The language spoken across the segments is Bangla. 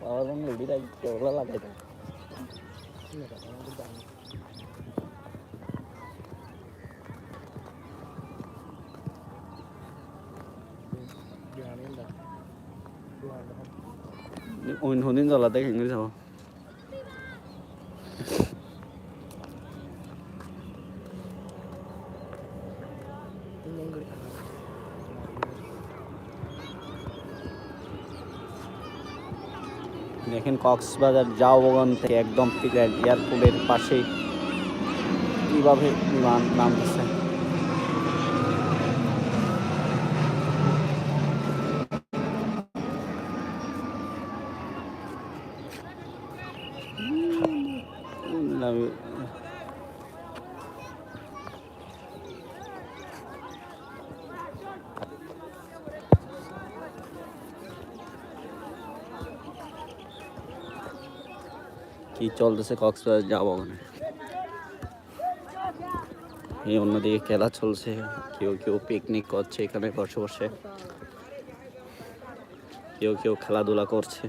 പവറും ഇവിടെ ചോറുകളാക്കിയത് ủn hồn đến giờ là tới hình cái sao? দেখেন কক্সবাজার যাও বগান থেকে একদম এয়ারপোর্টের পাশে কীভাবে বিমান নামতেছে। কি চলতেছে কক্সবাজার যাওয়া ওখানে এই অন্যদিকে খেলা চলছে কেউ কেউ পিকনিক করছে এখানে বসে বসে। কেউ কেউ খেলাধুলা করছে।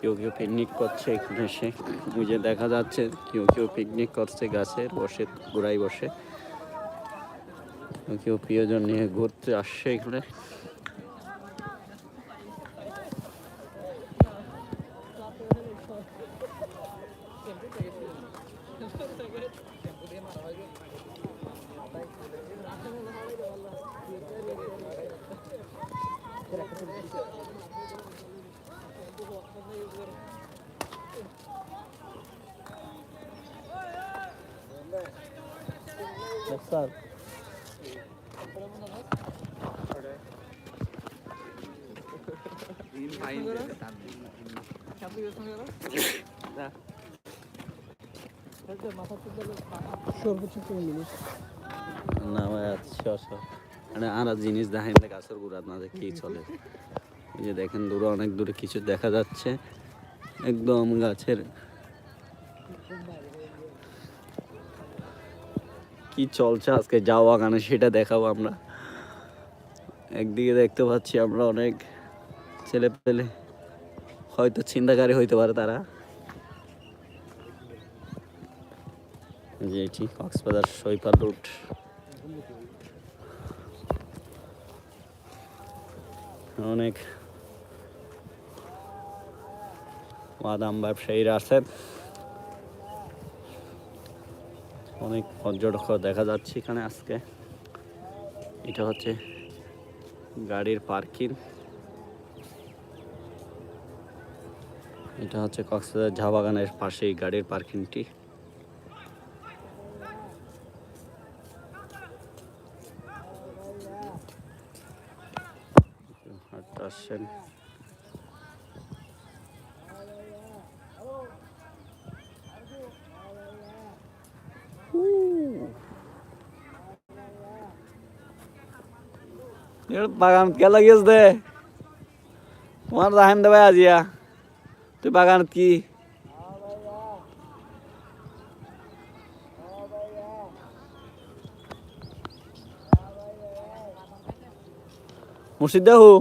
কেউ কেউ পিকনিক করছে এখানে এসে। ওই যে দেখা যাচ্ছে কেউ কেউ পিকনিক করছে গাছের বসে গোড়ায় বসে। কেউ প্রিয়জন নিয়ে ঘুরতে আসছে এখানে। স্যার সর্বোচ্চ না, ভাই মানে আর জিনিস দেখেন না, গাছের চলে। যে দেখেন, দূরে অনেক দূরে কিছু দেখা যাচ্ছে। একদম গাছের কি চলছে আজকে যাওয়া গানে সেটা দেখাবো আমরা। একদিকে দেখতে পাচ্ছি আমরা অনেক ছেলে পেলে হয়তো চিন্তাকারী হইতে পারে তারা। যে এটি, কক্সবাজার সৈপাল রুট অনেক বাদাম ব্যবসায়ীরা আছেন অনেক পর্যটক দেখা যাচ্ছে এখানে আজকে। এটা হচ্ছে গাড়ির পার্কিং। এটা হচ্ছে কক্সবাজার ঝা বাগানের পাশেই গাড়ির পার্কিংটি। আসছেন। বাগান কে লাগিয়েছ দে? তোমার রাহেন দেবে আজিয়া। তুই বাগান কি? মুর্শিদ দেহু?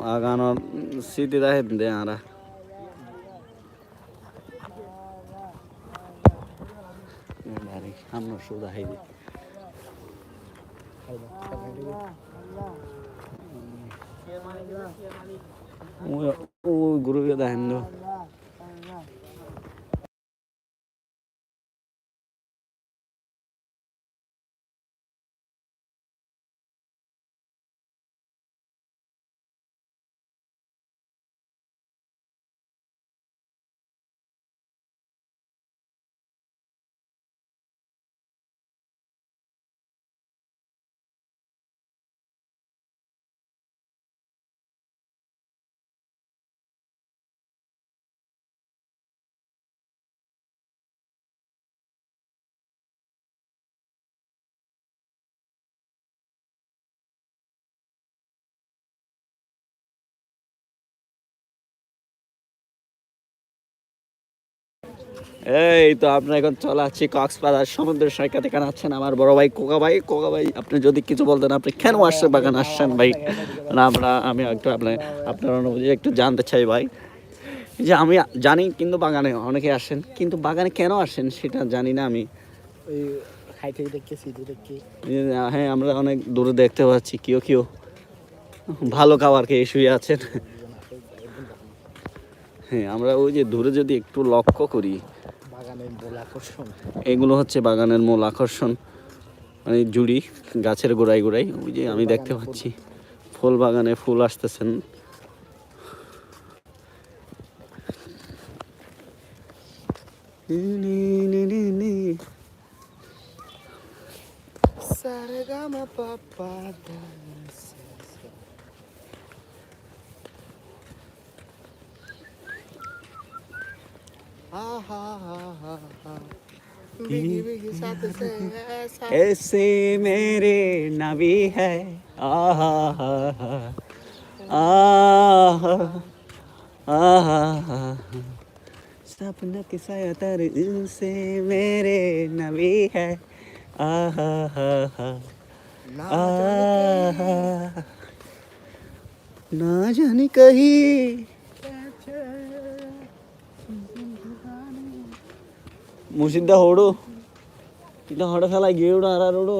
বাগানোর স্মৃতি দেখেন দে আরা। আমরা শুধু হাই দিই। ও গুরু দেখেন এই তো আমরা এখন চলে আসছি কক্সবাজার। সমুদ্র সৈকত এখানে আছেন আমার বড় ভাই কোকা ভাই। কোকা ভাই আপনি যদি কিছু বলতেন আপনি কেন আসছেন বাগান আসছেন ভাই? না আমরা আমি একটু আপনার আপনার অনুভূতি একটু জানতে চাই ভাই। যে আমি জানি কিন্তু বাগানে অনেকে আসেন কিন্তু বাগানে কেন আসেন সেটা জানি না আমি। হ্যাঁ আমরা অনেক দূরে দেখতে পাচ্ছি কেউ কেউ ভালো খাবার খেয়ে শুয়ে আছেন। হ্যাঁ আমরা ওই যে দূরে যদি একটু লক্ষ্য করি বাগানের মূল আকর্ষণ। এগুলো হচ্ছে বাগানের মূল আকর্ষণ। মানে জুড়ি গাছের গোড়ায় গোড়ায় ওই যে আমি দেখতে পাচ্ছি ফুল বাগানে ফুল আসতেছেন সারেগামা পাপা ऐसा मेरे नबी है। आहा, हा हा सपना के सतर से मेरे नबी है, आहा, हा। ना जाने कहीं। মুর্শিদা হোড়ো এটা হড়ে ফেলায় গিয়ে উড়ো আর আর উড়ো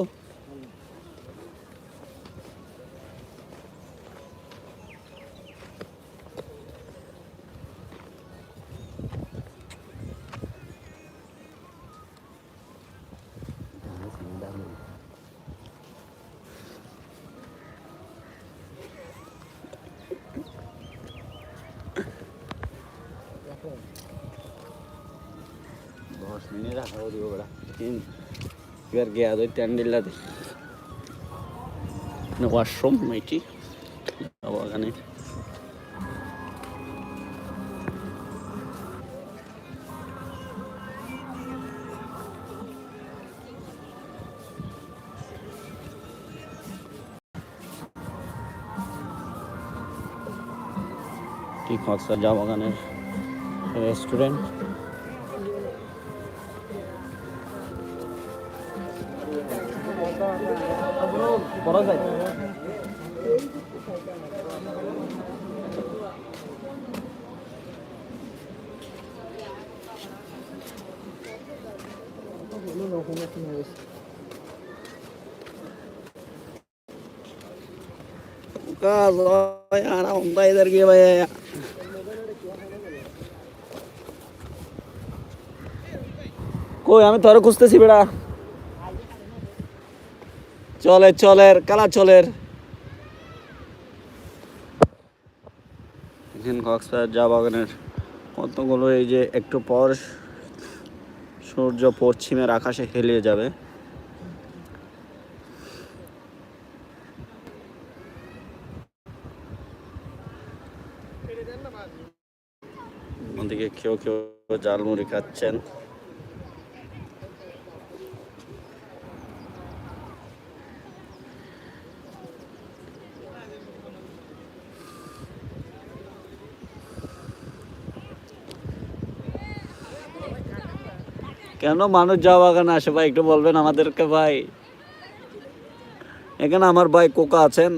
মিনিট রাখা দিব বেড়া তিন। এবার গিয়া দুই ট্যান্ডেল দে। ওয়াশরুম এটি বাগানে ঠিক হকসার চা বাগানের রেস্টুরেন্ট। কাজ হয় আরাম পাই এদেরকে ভাই কই আমি তোর খুঁজতেছি বেড়া। চলের চলের কালা চলের। কক্সবাজার চা বাগানের কতগুলো এই যে একটু পর সূর্য পশ্চিমের আকাশে হেলিয়ে যাবে। ওদিকে কেউ কেউ জালমুড়ি খাচ্ছেন। কেন মানুষ যাওয়া বাগানে আসে? ভাই, একটু বলবেন আমাদেরকে, ভাই। এখানে আমার ভাই কোকা আছেন।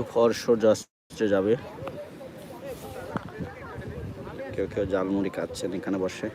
একটু খড় সূর্য আসতে যাবে। কেউ কেউ জালমুড়ি খাচ্ছেন এখানে বসে।